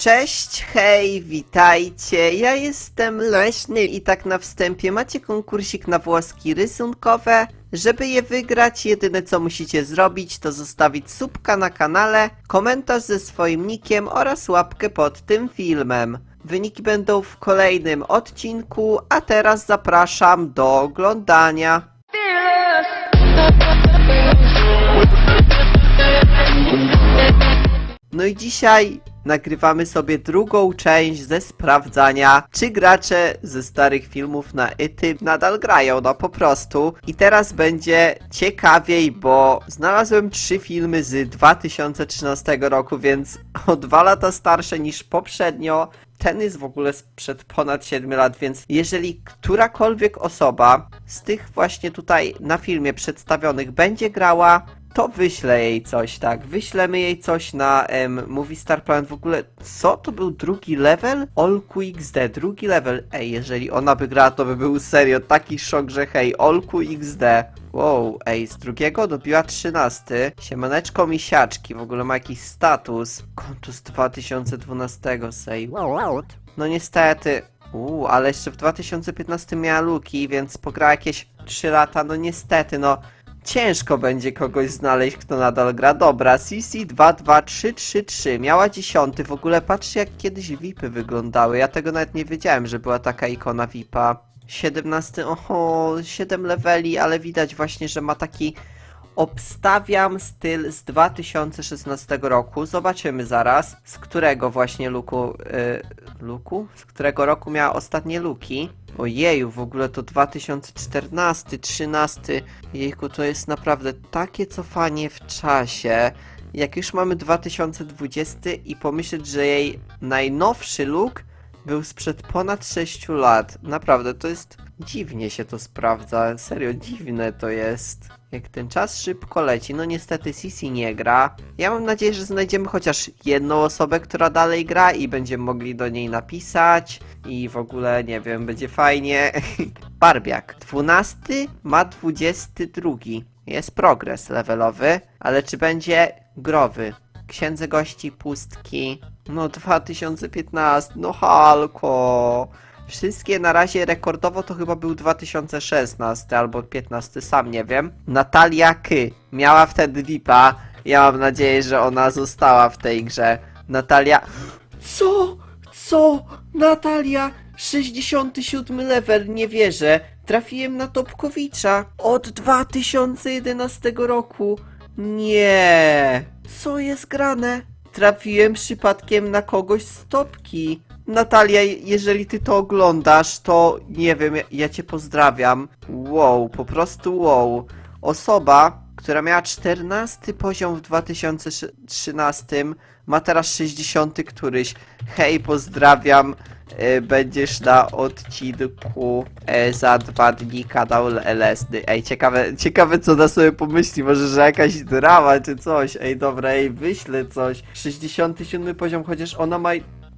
Cześć, hej, witajcie. Ja jestem Leśny i tak na wstępie macie konkursik na włoski rysunkowe. Żeby je wygrać, jedyne co musicie zrobić to zostawić subka na kanale, komentarz ze swoim nickiem oraz łapkę pod tym filmem. Wyniki będą w kolejnym odcinku, a teraz zapraszam do oglądania. No i dzisiaj nagrywamy sobie drugą część ze sprawdzania, czy gracze ze starych filmów na Ity nadal grają, no po prostu. I teraz będzie ciekawiej, bo znalazłem trzy filmy z 2013 roku, więc o dwa lata starsze niż poprzednio. Ten jest w ogóle sprzed ponad 7 lat, więc jeżeli którakolwiek osoba z tych właśnie tutaj na filmie przedstawionych będzie grała, to wyślę jej coś, tak. Wyślemy jej coś na em, Movie Star Planet. W ogóle, co to był drugi level? Olku XD, drugi level. Ej, jeżeli ona by grała, to by był serio taki szok, że hej, Olku XD. Wow, ej, z drugiego dobiła 13. Siemaneczko misiaczki, w ogóle ma jakiś status. Konto z 2012, say what? No niestety. Uuu, ale jeszcze w 2015 miała luki, więc pograła jakieś 3 lata, no niestety, no. Ciężko będzie kogoś znaleźć, kto nadal gra. Dobra, CC22333 miała dziesiąty. W ogóle patrzcie, jak kiedyś VIPy wyglądały. Ja tego nawet nie wiedziałem, że była taka ikona VIPa. 17, oho, 7 leveli, ale widać właśnie, że ma taki obstawiam styl z 2016 roku. Zobaczymy zaraz, z którego właśnie luku, y, luku? Z którego roku miała ostatnie luki. Ojeju, w ogóle to 2014, 13. Jejku, to jest naprawdę takie cofanie w czasie. Jak już mamy 2020 i pomyśleć, że jej najnowszy look był sprzed ponad 6 lat. Naprawdę, to jest dziwnie się to sprawdza. Serio, dziwne to jest. Jak ten czas szybko leci. No niestety Sisi nie gra. Ja mam nadzieję, że znajdziemy chociaż jedną osobę, która dalej gra i będziemy mogli do niej napisać. I w ogóle, nie wiem, będzie fajnie. Barbiak. 12 ma 22. Jest progres levelowy, ale czy będzie growy? Księdze gości pustki. No 2015, no halko. Wszystkie na razie rekordowo to chyba był 2016 albo 15, sam nie wiem. Natalia Ky miała wtedy VIPa. Ja mam nadzieję, że ona została w tej grze. Natalia. Co? Co? Natalia? 67 level, nie wierzę. Trafiłem na Topkowicza od 2011 roku. Nie. Co jest grane? Trafiłem przypadkiem na kogoś z topki. Natalia, jeżeli ty to oglądasz, to nie wiem, ja, cię pozdrawiam. Wow, po prostu wow. Osoba, która miała 14 poziom w 2013, ma teraz 60 któryś. Hej, pozdrawiam. E, Będziesz na odcinku e, za dwa dni kanał LSD. Ej, ciekawe, ciekawe co na sobie pomyśli, może że jakaś drama czy coś. Ej, dobra, ej, wyślę coś. 67 poziom, chociaż ona ma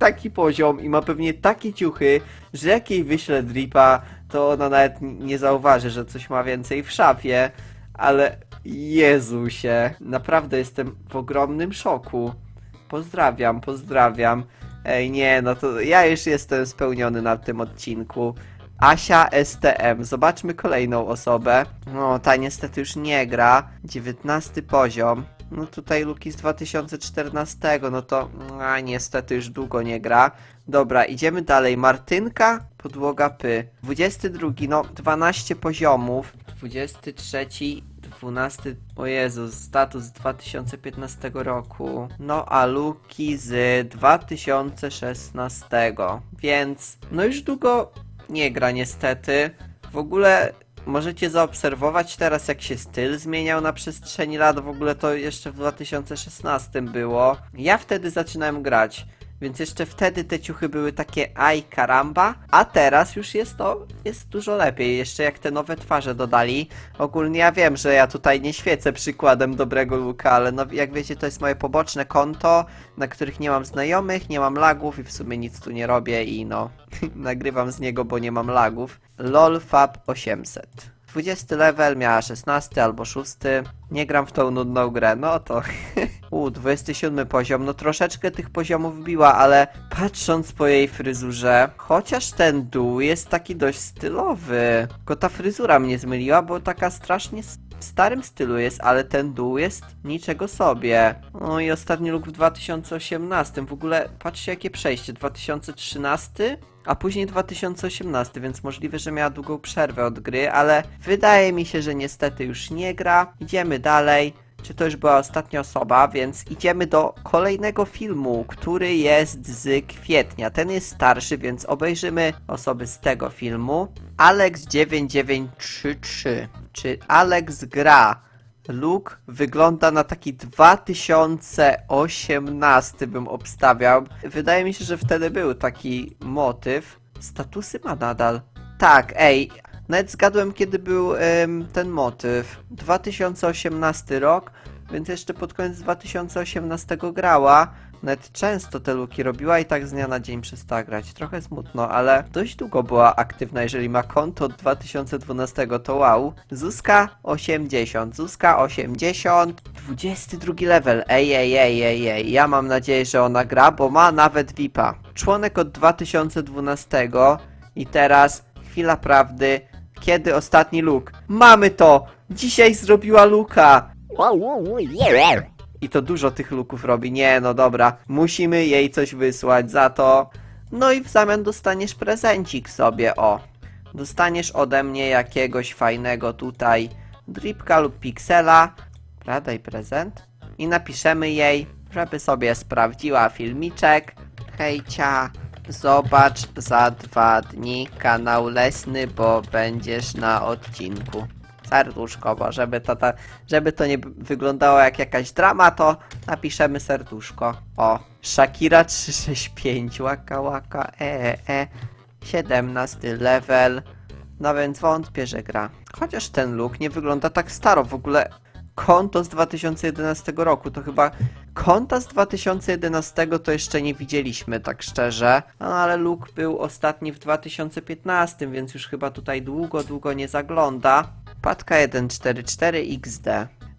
taki poziom i ma pewnie takie ciuchy, że jak jej wyślę dripa, to ona nawet nie zauważy, że coś ma więcej w szafie. Ale Jezusie, naprawdę jestem w ogromnym szoku. Pozdrawiam, pozdrawiam. Ej, nie, no to ja już jestem spełniony na tym odcinku. Asia STM. Zobaczmy kolejną osobę. No, ta niestety już nie gra. 19 poziom. No tutaj Luki z 2014, no to a, niestety już długo nie gra. Dobra, idziemy dalej. Martynka, podłoga py. 22, no 12 poziomów. 23, 12, o Jezus, status z 2015 roku. No a Luki z 2016. Więc, no już długo nie gra niestety. W ogóle możecie zaobserwować teraz, jak się styl zmieniał na przestrzeni lat. W ogóle to jeszcze w 2016 było. Ja wtedy zaczynałem grać. Więc jeszcze wtedy te ciuchy były takie aj karamba, a teraz już jest to, jest dużo lepiej, jeszcze jak te nowe twarze dodali. Ogólnie ja wiem, że ja tutaj nie świecę przykładem dobrego luka, ale no jak wiecie to jest moje poboczne konto, na których nie mam znajomych, nie mam lagów i w sumie nic tu nie robię i no, nagrywam z niego, bo nie mam lagów. LOLFAB 800. 20 level, miała 16 albo 6. Nie gram w tą nudną grę, no to U, 27 poziom, no troszeczkę tych poziomów biła, ale patrząc po jej fryzurze, chociaż ten dół jest taki dość stylowy. Tylko ta fryzura mnie zmyliła, bo taka strasznie w starym stylu jest, ale ten dół jest niczego sobie. No i ostatni look w 2018. W ogóle patrzcie jakie przejście. 2013, a później 2018, więc możliwe, że miała długą przerwę od gry, ale wydaje mi się, że niestety już nie gra. Idziemy dalej. Czy to już była ostatnia osoba, więc idziemy do kolejnego filmu, który jest z kwietnia. Ten jest starszy, więc obejrzymy osoby z tego filmu. Alex9933. Czy Alex gra? Luke wygląda na taki 2018 bym obstawiał. Wydaje mi się, że wtedy był taki motyw. Statusy ma nadal. Tak, ej, nawet zgadłem kiedy był ten motyw. 2018 rok, więc jeszcze pod koniec 2018 grała. Nawet często te luki robiła i tak z dnia na dzień przestała grać. Trochę smutno, ale dość długo była aktywna, jeżeli ma konto od 2012, to wow. Zuzka 80, Zuzka 80, 22 level, ej, ej, ej, ej, ej. Ja mam nadzieję, że ona gra, bo ma nawet VIPa. Członek od 2012 i teraz chwila prawdy, kiedy ostatni luk. Mamy to! Dzisiaj zrobiła luka! I to dużo tych luków robi. Nie, no dobra. Musimy jej coś wysłać za to. No i w zamian dostaniesz prezencik sobie, o. Dostaniesz ode mnie jakiegoś fajnego tutaj dripka lub piksela. Prawda i prezent. I napiszemy jej, żeby sobie sprawdziła filmiczek. Hejcia, zobacz za dwa dni kanał Lesny, bo będziesz na odcinku serduszko, bo żeby to, ta, żeby to nie wyglądało jak jakaś drama, to napiszemy serduszko. O, Shakira 365, łaka łaka, e, e, e, 17 level, no więc wątpię, że gra. Chociaż ten look nie wygląda tak staro, w ogóle konto z 2011 roku, to chyba konta z 2011 to jeszcze nie widzieliśmy, tak szczerze, no ale look był ostatni w 2015, więc już chyba tutaj długo, długo nie zagląda. Patka 144 XD.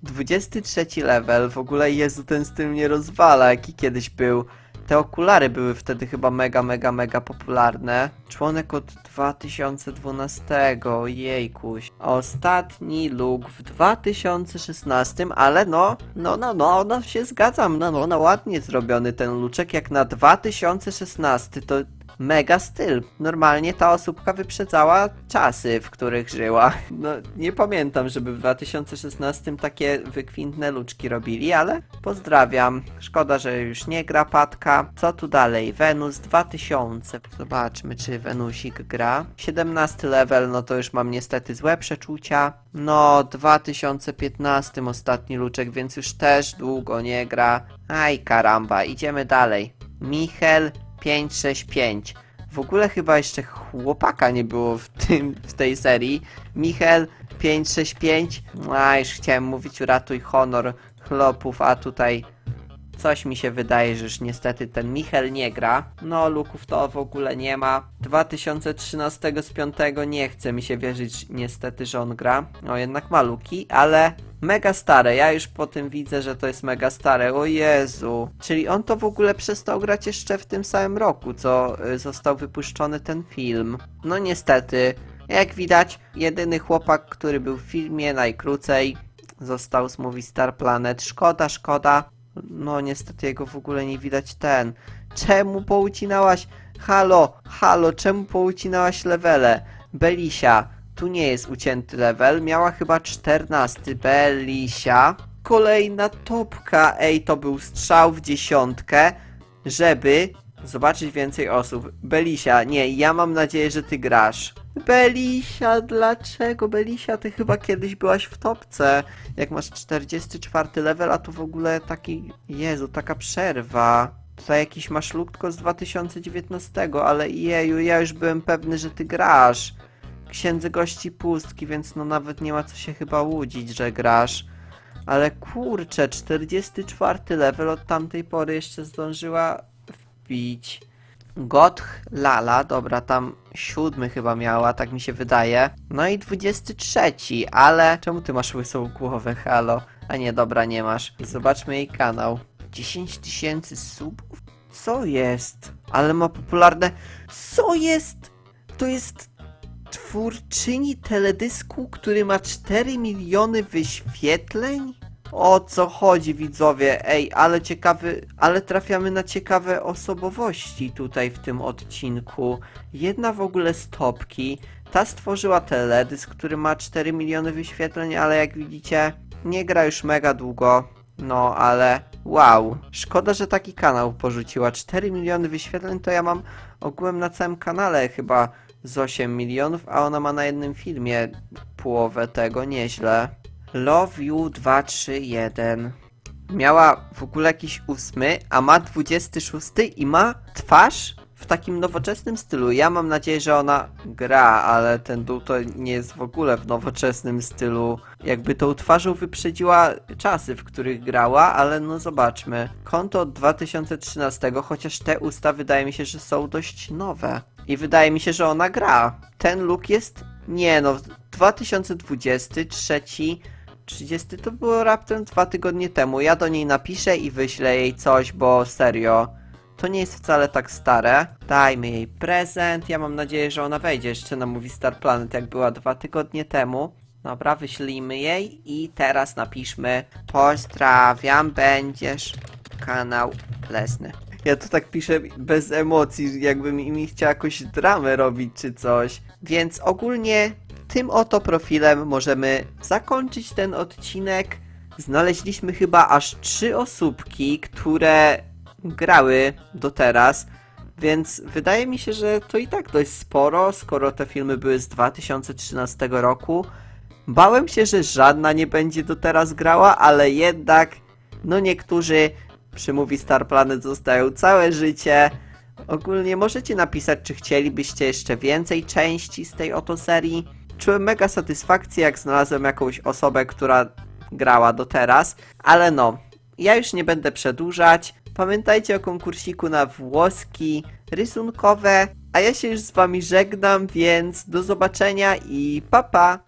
23 level, w ogóle Jezu, ten styl mnie rozwala, jaki kiedyś był. Te okulary były wtedy chyba mega, mega, mega popularne. Członek od 2012, jejkuś. Ostatni look w 2016, ale no, no, no, no, no się zgadzam, no, no, no, ładnie zrobiony ten luczek, jak na 2016, to mega styl. Normalnie ta osóbka wyprzedzała czasy, w których żyła. No, nie pamiętam, żeby w 2016 takie wykwintne luczki robili, ale pozdrawiam. Szkoda, że już nie gra Patka. Co tu dalej? Wenus 2000. Zobaczmy, czy Wenusik gra. 17 level, no to już mam niestety złe przeczucia. No, 2015 ostatni luczek, więc już też długo nie gra. Aj, karamba, idziemy dalej. Michel 565. W ogóle chyba jeszcze chłopaka nie było w, tym, w tej serii. Michel 565. A już chciałem mówić uratuj honor chłopów, a tutaj coś mi się wydaje, że już niestety ten Michel nie gra. No, luków to w ogóle nie ma. 2013 z 5 nie chce mi się wierzyć niestety, że on gra. No jednak ma luki, ale mega stare. Ja już po tym widzę, że to jest mega stare. O Jezu. Czyli on to w ogóle przestał grać jeszcze w tym samym roku, co y, został wypuszczony ten film. No niestety, jak widać, jedyny chłopak, który był w filmie najkrócej, został z Movie Star Planet. Szkoda, szkoda. No niestety jego w ogóle nie widać ten. Czemu poucinałaś? Halo, halo, czemu poucinałaś levele? Belisia, tu nie jest ucięty level, miała chyba 14. Belisia. Kolejna topka, ej, to był strzał w dziesiątkę, żeby zobaczyć więcej osób. Belisia, nie, ja mam nadzieję, że ty grasz. Belisia, dlaczego? Belisia, ty chyba kiedyś byłaś w topce. Jak masz 44 level, a tu w ogóle taki. Jezu, taka przerwa. Tutaj jakiś masz look tylko z 2019, ale jeju, ja już byłem pewny, że ty grasz. Księdze gości pustki, więc no nawet nie ma co się chyba łudzić, że grasz. Ale kurczę, 44 level od tamtej pory jeszcze zdążyła Gotch Lala, dobra, tam siódmy chyba miała, tak mi się wydaje. No i 23, ale czemu ty masz łysą głowę, halo? A nie, dobra, nie masz. Zobaczmy jej kanał. 10 tysięcy subów? Co jest? Ale ma popularne... Co jest? To jest twórczyni teledysku, który ma 4 miliony wyświetleń? O co chodzi widzowie? Ej, ale ciekawy, ale trafiamy na ciekawe osobowości tutaj w tym odcinku. Jedna w ogóle z topki. Ta stworzyła teledysk, który ma 4 miliony wyświetleń, ale jak widzicie, nie gra już mega długo. No, ale wow. Szkoda, że taki kanał porzuciła. 4 miliony wyświetleń to ja mam ogółem na całym kanale chyba z 8 milionów, a ona ma na jednym filmie połowę tego, nieźle. Love You 231. Miała w ogóle jakiś ósmy, a ma 26 i ma twarz w takim nowoczesnym stylu. Ja mam nadzieję, że ona gra, ale ten dół to nie jest w ogóle w nowoczesnym stylu. Jakby tą twarzą wyprzedziła czasy, w których grała, ale no zobaczmy. Konto od 2013, chociaż te usta wydaje mi się, że są dość nowe. I wydaje mi się, że ona gra. Ten look jest. Nie no, 2023 30 to było raptem dwa tygodnie temu. Ja do niej napiszę i wyślę jej coś, bo serio. To nie jest wcale tak stare. Dajmy jej prezent. Ja mam nadzieję, że ona wejdzie jeszcze na Movie Star Planet, jak była dwa tygodnie temu. Dobra, wyślijmy jej i teraz napiszmy Pozdrawiam, będziesz kanał Lesny. Ja to tak piszę bez emocji, jakbym mi chciał jakąś dramę robić czy coś. Więc ogólnie tym oto profilem możemy zakończyć ten odcinek. Znaleźliśmy chyba aż trzy osóbki, które grały do teraz, więc wydaje mi się, że to i tak dość sporo, skoro te filmy były z 2013 roku. Bałem się, że żadna nie będzie do teraz grała, ale jednak, no niektórzy przy Movie Star Planet zostają całe życie. Ogólnie możecie napisać, czy chcielibyście jeszcze więcej części z tej oto serii. Czułem mega satysfakcję, jak znalazłem jakąś osobę, która grała do teraz, ale no, ja już nie będę przedłużać. Pamiętajcie o konkursiku na włoski rysunkowe, a ja się już z wami żegnam, więc do zobaczenia i pa pa!